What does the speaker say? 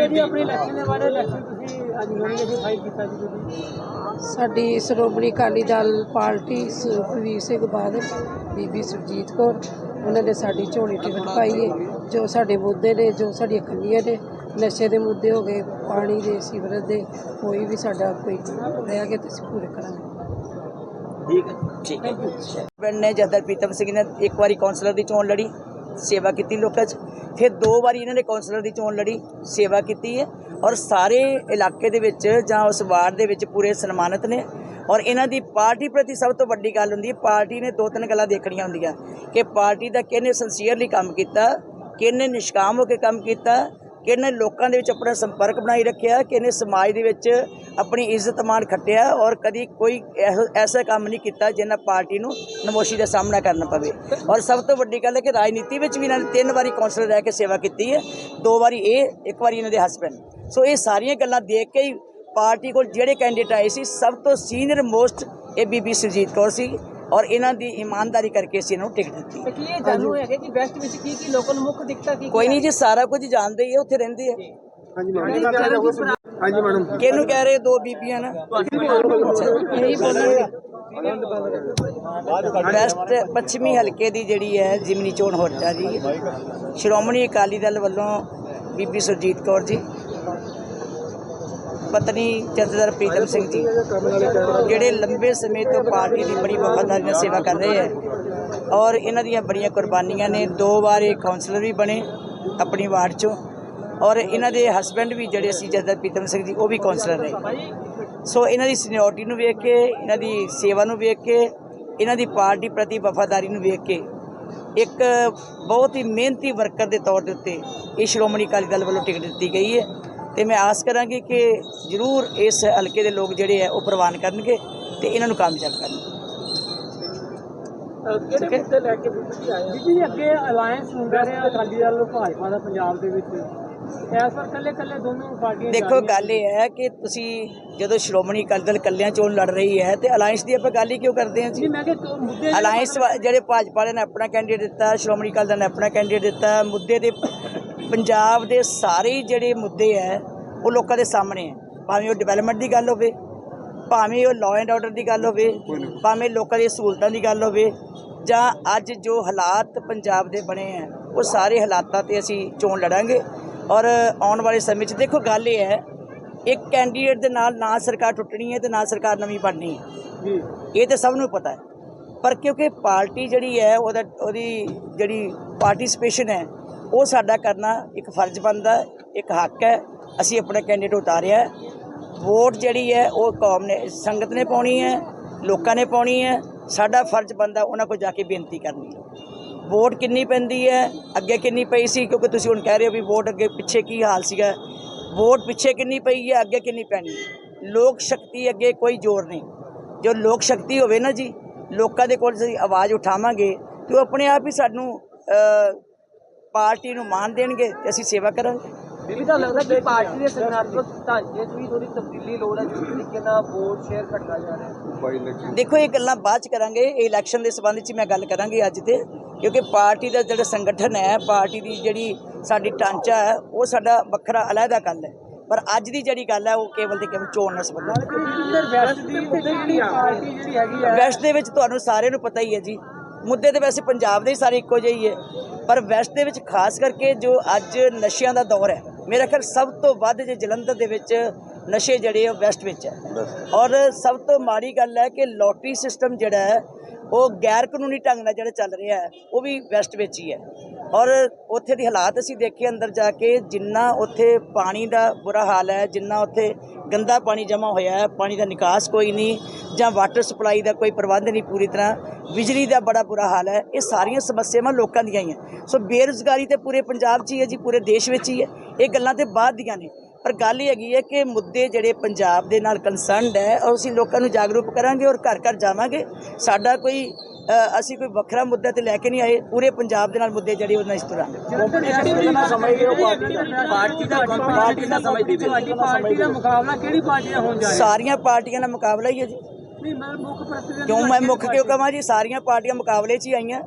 ਦੱਸਿਓ ਜੀ ਆਪਣੀ ਇਲੈਕਸ਼ਨ ਦੇ ਬਾਰੇ ਇਲੈਕਸ਼ਨ ਤੁਸੀਂ ਅੱਜ ਨੋਮੀਨੇਸ਼ਨ ਫਾਈਲ ਕੀਤਾ ਜੀ ਤੁਸੀਂ? ਸਾਡੀ ਸ਼੍ਰੋਮਣੀ ਅਕਾਲੀ ਦਲ ਪਾਰਟੀ ਸੁਖਵੀਰ ਸਿੰਘ ਬਾਦਲ ਬੀਬੀ ਸੁਰਜੀਤ ਕੌਰ ਉਹਨਾਂ ਨੇ ਸਾਡੀ ਝੋਲੀ ਟਿਕਟ ਪਾਈ ਹੈ ਜੋ ਸਾਡੇ ਮੁੱਦੇ ਨੇ ਜੋ ਸਾਡੀਆਂ ਕਮੀਆਂ ਨੇ ਨਸ਼ੇ ਦੇ ਮੁੱਦੇ ਹੋ ਗਏ ਪਾਣੀ ਦੇ ਸੀਵਰੇਜ ਦੇ ਕੋਈ ਵੀ ਸਾਡਾ ਕੋਈ ਰਹਿ ਗਿਆ ਤੇ ਅਸੀਂ ਪੂਰੇ ਕਰਾਂਗੇ। ਠੀਕ ਹੈ ਪਿੰਡ ਨੇ ਜਦਰ ਪ੍ਰੀਤਮ ਸਿੰਘ ਨੇ ਇੱਕ ਵਾਰੀ ਕਾਉਂਸਲਰ ਦੀ ਚੋਣ ਲੜੀ ਸੇਵਾ ਕੀਤੀ ਲੋਕਾਂ 'ਚ। ਫਿਰ ਦੋ ਵਾਰੀ ਇਹਨਾਂ ਨੇ ਕੌਂਸਲਰ ਦੀ ਚੋਣ ਲੜੀ, ਸੇਵਾ ਕੀਤੀ ਹੈ ਔਰ ਸਾਰੇ ਇਲਾਕੇ ਦੇ ਵਿੱਚ ਜਾਂ ਉਸ ਵਾਰਡ ਦੇ ਵਿੱਚ ਪੂਰੇ ਸਨਮਾਨਿਤ ਨੇ ਔਰ ਇਹਨਾਂ ਦੀ ਪਾਰਟੀ ਪ੍ਰਤੀ ਸਭ ਤੋਂ ਵੱਡੀ ਗੱਲ ਹੁੰਦੀ ਹੈ, ਪਾਰਟੀ ਨੇ ਦੋ ਤਿੰਨ ਗੱਲਾਂ ਦੇਖਣੀਆਂ ਹੁੰਦੀਆਂ ਕਿ ਪਾਰਟੀ ਦਾ ਕਿਹਨੇ ਸਿੰਸੀਅਰਲੀ ਕੰਮ ਕੀਤਾ, ਕਿਹਨੇ ਨਿਸ਼ਕਾਮ ਹੋ ਕੇ ਕੰਮ ਕੀਤਾ ਕਿ ਇਹਨੇ ਲੋਕਾਂ ਦੇ ਵਿੱਚ ਆਪਣਾ ਸੰਪਰਕ ਬਣਾਈ ਰੱਖਿਆ, ਕਿ ਇਹਨੇ ਸਮਾਜ ਦੇ ਵਿੱਚ ਆਪਣੀ ਇੱਜ਼ਤ ਮਾਨ ਖੱਟਿਆ ਔਰ ਕਦੀ ਕੋਈ ਐਸਾ ਕੰਮ ਨਹੀਂ ਕੀਤਾ ਜਿਹਨਾਂ ਪਾਰਟੀ ਨੂੰ ਨਮੋਸ਼ੀ ਦਾ ਸਾਹਮਣਾ ਕਰਨਾ ਪਵੇ। ਔਰ ਸਭ ਤੋਂ ਵੱਡੀ ਗੱਲ ਹੈ ਕਿ ਰਾਜਨੀਤੀ ਵਿੱਚ ਵੀ ਇਹਨਾਂ ਨੇ ਤਿੰਨ ਵਾਰੀ ਕੌਂਸਲਰ ਰਹਿ ਕੇ ਸੇਵਾ ਕੀਤੀ ਹੈ, ਦੋ ਵਾਰੀ ਇਹ, ਇੱਕ ਵਾਰੀ ਇਹਨਾਂ ਦੇ ਹਸਬੰਡ ਸੋ ਇਹ ਸਾਰੀਆਂ ਗੱਲਾਂ ਦੇਖ ਕੇ ਹੀ ਪਾਰਟੀ ਕੋਲ ਜਿਹੜੇ ਕੈਂਡੀਡੇਟ ਆਏ ਸੀ, ਸਭ ਤੋਂ ਸੀਨੀਅਰ ਮੋਸਟ ਇਹ ਬੀਬੀ ਸੁਰਜੀਤ ਕੌਰ ਸੀ। ਔਰ ਇਹਨਾਂ ਦੀ ਇਮਾਨਦਾਰੀ ਕਰਕੇ ਅਸੀਂ ਇਹਨਾਂ ਨੂੰ ਟਿਕਟ ਦਿੱਤੀ। ਤੇ ਕੀ ਇਹ ਜਾਣੂ ਹੈਗੇ ਕਿ ਵੈਸਟ ਵਿੱਚ ਕੀ ਕੀ ਲੋਕਾਂ ਨੂੰ ਮੁੱਖ ਦਿੱਕਤਾ ਕੀ ਕੋਈ ਨਹੀਂ ਜੀ ਸਾਰਾ ਕੁਝ ਜਾਣਦੇ ਹੀ ਹੈ ਉੱਥੇ ਰਹਿੰਦੇ ਆ। ਹਾਂਜੀ ਮੈਡਮ ਹਾਂਜੀ ਮੈਡਮ। ਕਿਹਨੂੰ ਕਹਿ ਰਹੇ ਦੋ ਬੀਬੀਆਂ ਨਾ? ਇਹੀ ਬੋਲਣਗੇ। ਵੈਸਟ ਪੱਛਮੀ ਹਲਕੇ ਦੀ ਜਿਹੜੀ ਹੈ ਜਿਮਨੀ ਚੋਣ ਹੋ ਰਹੀ ਹੈ ਸ਼੍ਰੋਮਣੀ ਅਕਾਲੀ ਦਲ ਵੱਲੋਂ ਬੀਬੀ ਸੁਰਜੀਤ ਕੌਰ ਜੀ ਪਤਨੀ ਜਥੇਦਾਰ ਪ੍ਰੀਤਮ ਸਿੰਘ ਜੀ, ਜਿਹੜੇ ਲੰਬੇ ਸਮੇਂ ਤੋਂ ਪਾਰਟੀ ਦੀ ਬੜੀ ਵਫਾਦਾਰੀ ਨਾਲ ਸੇਵਾ ਕਰ ਰਹੇ ਹੈ ਔਰ ਇਹਨਾਂ ਦੀਆਂ ਬੜੀਆਂ ਕੁਰਬਾਨੀਆਂ ਨੇ, ਦੋ ਵਾਰ ਇਹ ਕਾਉਂਸਲਰ ਵੀ ਬਣੇ ਆਪਣੀ ਵਾਰਡ ਚੋਂ ਔਰ ਇਹਨਾਂ ਦੇ ਹਸਬੰਡ ਵੀ ਜਿਹੜੇ ਸੀ ਜਥੇਦਾਰ ਪ੍ਰੀਤਮ ਸਿੰਘ ਜੀ, ਉਹ ਵੀ ਕਾਉਂਸਲਰ ਨੇ। ਸੋ ਇਹਨਾਂ ਦੀ ਸੀਨੀਅਰਟੀ ਨੂੰ ਵੇਖ ਕੇ, ਇਹਨਾਂ ਦੀ ਸੇਵਾ ਨੂੰ ਵੇਖ ਕੇ, ਇਹਨਾਂ ਦੀ ਪਾਰਟੀ ਪ੍ਰਤੀ ਵਫਾਦਾਰੀ ਨੂੰ ਵੇਖ ਕੇ ਇੱਕ ਬਹੁਤ ਹੀ ਮਿਹਨਤੀ ਵਰਕਰ ਦੇ ਤੌਰ ਦੇ ਉੱਤੇ ਇਹ ਸ਼੍ਰੋਮਣੀ ਅਕਾਲੀ ਦਲ ਵੱਲੋਂ ਟਿਕਟ ਦਿੱਤੀ ਗਈ ਹੈ। ਤੇ ਮੈਂ ਆਸ ਕਰਾਂਗੀ ਕਿ ਜ਼ਰੂਰ ਇਸ ਹਲਕੇ ਦੇ ਲੋਕ ਜਿਹੜੇ ਆ ਉਹ ਪ੍ਰਵਾਨ ਕਰਨਗੇ ਤੇ ਇਹਨਾਂ ਨੂੰ ਕਾਮਯਾਬ ਕਰਨਗੇ ਕਿਹੜੇ ਮੁੱਦੇ ਲੈ ਕੇ ਬੀਬੀ ਆਏ ਜੀ ਅੱਗੇ ਅਲਾਈਅੰਸ ਹੁੰਦਾ ਰਿਹਾ ਅਕਾਲੀ ਦਲ ਭਾਜਪਾ ਦਾ ਪੰਜਾਬ ਦੇ ਵਿੱਚ। ਇਸ ਵਾਰ ਕੱਲੇ ਕੱਲੇ ਦੋਨੋਂ ਪਾਰਟੀਆਂ ਦੇਖੋ ਗੱਲ ਇਹ ਹੈ ਕਿ ਤੁਸੀਂ ਜਦੋਂ ਸ਼੍ਰੋਮਣੀ ਅਕਾਲੀ ਦਲ ਕੱਲਿਆਂ ਚੋਂ ਲੜ ਰਹੀ ਹੈ ਤੇ ਅਲਾਈਅੰਸ ਦੀ ਆਪਾਂ ਗੱਲ ਹੀ ਕਿਉਂ ਕਰਦੇ ਹਾਂ ਜੀ? ਮੈਂ ਕਿ ਮੁੱਦੇ ਅਲਾਈਅੰਸ ਜਿਹੜੇ ਭਾਜਪਾ ਵਾਲਿਆਂ ਨੇ ਆਪਣਾ ਕੈਂਡੀਡੇਟ ਦਿੱਤਾ ਸ਼੍ਰੋਮਣੀ ਅਕਾਲੀ ਦਲ ਨੇ ਆਪਣਾ ਕੈਂਡੀਡੇਟ ਦਿੱਤਾ ਮੁੱਦੇ ਦੇ ਪੰਜਾਬ ਦੇ ਸਾਰੇ ਜਿਹੜੇ ਮੁੱਦੇ ਹੈ ਉਹ ਲੋਕਾਂ ਦੇ ਸਾਹਮਣੇ ਹੈ ਭਾਵੇਂ ਉਹ ਡਿਵੈਲਪਮੈਂਟ ਦੀ ਗੱਲ ਹੋਵੇ ਭਾਵੇਂ ਉਹ ਲਾਅ ਐਂਡ ਆਰਡਰ ਦੀ ਗੱਲ ਹੋਵੇ ਭਾਵੇਂ ਲੋਕਾਂ ਦੀਆਂ ਸਹੂਲਤਾਂ ਦੀ ਗੱਲ ਹੋਵੇ ਜਾਂ ਅੱਜ ਜੋ ਹਾਲਾਤ ਪੰਜਾਬ ਦੇ ਬਣੇ ਹੈ ਉਹ ਸਾਰੇ ਹਾਲਾਤਾਂ ਤੇ ਅਸੀਂ ਚੋਣ ਲੜਾਂਗੇ। ਔਰ ਆਉਣ ਵਾਲੇ ਸਮੇਂ 'ਚ ਦੇਖੋ ਗੱਲ ਇਹ ਹੈ ਇੱਕ ਕੈਂਡੀਡੇਟ ਦੇ ਨਾਲ ਨਾ ਸਰਕਾਰ ਟੁੱਟਣੀ ਹੈ ਤੇ ਨਾ ਸਰਕਾਰ ਨਵੀਂ ਬਣਨੀ ਹੈ ਇਹ ਤਾਂ ਸਭ ਨੂੰ ਪਤਾ ਹੈ ਪਰ ਕਿਉਂਕਿ ਪਾਰਟੀ ਜਿਹੜੀ ਹੈ ਉਹਦਾ ਉਹਦੀ ਜਿਹੜੀ ਪਾਰਟਿਸਿਪੇਸ਼ਨ ਹੈ ਉਹ ਸਾਡਾ ਕਰਨਾ ਇੱਕ ਫਰਜ਼ ਬਣਦਾ, ਇੱਕ ਹੱਕ ਹੈ। ਅਸੀਂ ਆਪਣਾ ਕੈਂਡੀਡੇਟ ਉਤਾਰਿਆ ਵੋਟ ਜਿਹੜੀ ਹੈ, ਉਹ ਕੌਮ ਨੇ, ਸੰਗਤ ਨੇ ਪਾਉਣੀ ਹੈ, ਲੋਕਾਂ ਨੇ ਪਾਉਣੀ ਹੈ। ਸਾਡਾ ਫਰਜ਼ ਬਣਦਾ ਉਹਨਾਂ ਕੋਲ ਜਾ ਕੇ ਬੇਨਤੀ ਕਰਨੀ ਵੋਟ ਕਿੰਨੀ ਪੈਂਦੀ ਹੈ, ਅੱਗੇ ਕਿੰਨੀ ਪਈ ਸੀ? ਕਿਉਂਕਿ ਤੁਸੀਂ ਹੁਣ ਕਹਿ ਰਹੇ ਹੋ ਵੀ ਵੋਟ ਅੱਗੇ ਪਿੱਛੇ ਕੀ ਹਾਲ ਸੀਗਾ। ਵੋਟ ਪਿੱਛੇ ਕਿੰਨੀ ਪਈ ਹੈ, ਅੱਗੇ ਕਿੰਨੀ ਪੈਣੀ ਲੋਕ ਸ਼ਕਤੀ ਅੱਗੇ ਕੋਈ ਜ਼ੋਰ ਨਹੀਂ। ਜੋ ਲੋਕ ਸ਼ਕਤੀ ਹੋਵੇ ਨਾ ਜੀ, ਲੋਕਾਂ ਦੇ ਕੋਲ ਅਸੀਂ ਆਵਾਜ਼ ਉਠਾਵਾਂਗੇ ਤੇ ਉਹ ਆਪਣੇ ਆਪ ਹੀ ਸਾਨੂੰ ਪਾਰਟੀ ਨੂੰ ਮਾਨ ਦੇਣਗੇ ਤੇ ਅਸੀਂ ਸੇਵਾ ਕਰਾਂਗੇ। ਬੀਬੀ ਤਾਂ ਲੱਗਦਾ ਕਿ ਪਾਰਟੀ ਦੇ ਸੰਗਠਨਾਤਮਕ ਢਾਂਚੇ 'ਚ ਵੀ ਥੋੜੀ ਤਬਦੀਲੀ ਲੋੜ ਹੈ ਜਿਸ ਤਰੀਕੇ ਨਾਲ ਵੋਟ ਸ਼ੇਅਰ ਘਟਦਾ ਜਾ ਰਿਹਾ ਹੈ। ਦੇਖੋ ਇਹ ਗੱਲਾਂ ਬਾਅਦ ਚ ਕਰਾਂਗੇ। ਇਹ ਇਲੈਕਸ਼ਨ ਦੇ ਸੰਬੰਧ ਚ ਮੈਂ ਗੱਲ ਕਰਾਂਗੀ ਅੱਜ ਤੇ ਕਿਉਂਕਿ ਪਾਰਟੀ ਦਾ ਜਿਹੜਾ ਸੰਗਠਨ ਹੈ ਪਾਰਟੀ ਦੀ ਜਿਹੜੀ ਸਾਡੀ ਢਾਂਚਾ ਹੈ ਉਹ ਸਾਡਾ ਵੱਖਰਾ ਅਲੱਗਾ ਗੱਲ ਹੈ। ਪਰ ਅੱਜ ਦੀ ਜਿਹੜੀ ਗੱਲ ਹੈ ਉਹ ਕੇਵਲ ਤੇ ਕੇਵਲ ਚੋਣ ਨਾਲ ਸੰਬੰਧਿਤ ਹੈ। ਵੈਸਟ ਦੀ ਤੇ ਜਿਹੜੀ ਪਾਰਟੀ ਜਿਹੜੀ ਹੈਗੀ ਹੈ। ਵੈਸਟ ਦੇ ਵਿੱਚ ਤੁਹਾਨੂੰ ਸਾਰਿਆਂ ਨੂੰ ਪਤਾ ਹੀ ਹੈ ਜੀ। ਮੁੱਦੇ ਤੇ ਵੈਸੇ ਪੰਜਾਬ ਦੇ ਸਾਰੇ ਇੱਕੋ ਜਿਹੇ ਹੀ ਹੈ। ਪਰ ਵੈਸਟ ਦੇ ਵਿੱਚ ਖਾਸ ਕਰਕੇ ਜੋ ਅੱਜ ਨਸ਼ਿਆਂ ਦਾ ਦੌਰ ਹੈ ਮੇਰਾ ਖਿਆਲ ਸਭ ਤੋਂ ਵੱਧ ਜੇ ਜਲੰਧਰ ਦੇ ਵਿੱਚ ਨਸ਼ੇ ਜਿਹੜੇ ਆ ਉਹ ਵੈਸਟ ਵਿੱਚ ਹੈ। ਔਰ ਸਭ ਤੋਂ ਮਾੜੀ ਗੱਲ ਹੈ ਕਿ ਲੋਟਰੀ ਸਿਸਟਮ ਜਿਹੜਾ ਹੈ ਉਹ ਗੈਰ ਕਾਨੂੰਨੀ ਢੰਗ ਨਾਲ ਜਿਹੜਾ ਚੱਲ ਰਿਹਾ ਹੈ ਉਹ ਵੀ ਵੈਸਟ ਵਿੱਚ ਹੀ ਹੈ। ਔਰ ਉੱਥੇ ਦੀ ਹਾਲਾਤ ਅਸੀਂ ਦੇਖੇ ਅੰਦਰ ਜਾ ਕੇ ਜਿੰਨਾ ਉੱਥੇ ਪਾਣੀ ਦਾ ਬੁਰਾ ਹਾਲ ਹੈ ਜਿੰਨਾ ਉੱਥੇ ਗੰਦਾ ਪਾਣੀ ਜਮ੍ਹਾਂ ਹੋਇਆ ਹੈ ਪਾਣੀ ਦਾ ਨਿਕਾਸ ਕੋਈ ਨਹੀਂ ਜਾਂ ਵਾਟਰ ਸਪਲਾਈ ਦਾ ਕੋਈ ਪ੍ਰਬੰਧ ਨਹੀਂ ਪੂਰੀ ਤਰ੍ਹਾਂ ਬਿਜਲੀ ਦਾ ਬੜਾ ਬੁਰਾ ਹਾਲ ਹੈ। ਇਹ ਸਾਰੀਆਂ ਸਮੱਸਿਆਵਾਂ ਲੋਕਾਂ ਦੀਆਂ ਹੀ ਹੈ। ਸੋ ਬੇਰੁਜ਼ਗਾਰੀ ਤੇ ਪੂਰੇ ਪੰਜਾਬ 'ਚ ਹੀ ਹੈ ਜੀ ਪੂਰੇ ਦੇਸ਼ ਵਿੱਚ ਹੀ ਹੈ। ਇਹ ਗੱਲਾਂ ਤੇ ਬਾਅਦ ਦੀਆਂ ਨੇ। ਪਰ ਗੱਲ ਇਹ ਹੈਗੀ ਹੈ ਕਿ ਮੁੱਦੇ ਜਿਹੜੇ ਪੰਜਾਬ ਦੇ ਨਾਲ ਕੰਸਰਨਡ ਹੈ ਔਰ ਅਸੀਂ ਲੋਕਾਂ ਨੂੰ ਜਾਗਰੂਕ ਕਰਾਂਗੇ ਔਰ ਘਰ ਘਰ ਜਾਵਾਂਗੇ। ਸਾਡਾ ਕੋਈ ਅਸੀਂ ਕੋਈ ਵੱਖਰਾ ਮੁੱਦਾ ਤੇ ਲੈ ਕੇ ਨਹੀਂ ਆਏ। ਪੂਰੇ ਪੰਜਾਬ ਦੇ ਨਾਲ ਮੁੱਦੇ ਜਿਹੜੇ ਉਹਨਾਂ ਇਸ ਤਰ੍ਹਾਂ ਪਾਰਟੀ ਦਾ ਪਾਰਟੀ ਦਾ ਸਮਝਦੀ ਤੁਹਾਡੀ ਪਾਰਟੀ ਦਾ ਮੁਕਾਬਲਾ ਕਿਹੜੀ ਪਾਰਟੀ ਨਾਲ ਹੋਣ ਜਾ ਰਿਹਾ? ਸਾਰੀਆਂ ਪਾਰਟੀਆਂ ਦਾ ਮੁਕਾਬਲਾ ਹੀ ਹੈ ਜੀ। ਕਿਉਂ ਮੈਂ ਮੁੱਖ ਕਿਉਂ ਕਹਾਂ ਜੀ? ਸਾਰੀਆਂ ਪਾਰਟੀਆਂ ਮੁਕਾਬਲੇ 'ਚ ਹੀ ਆਈਆਂ।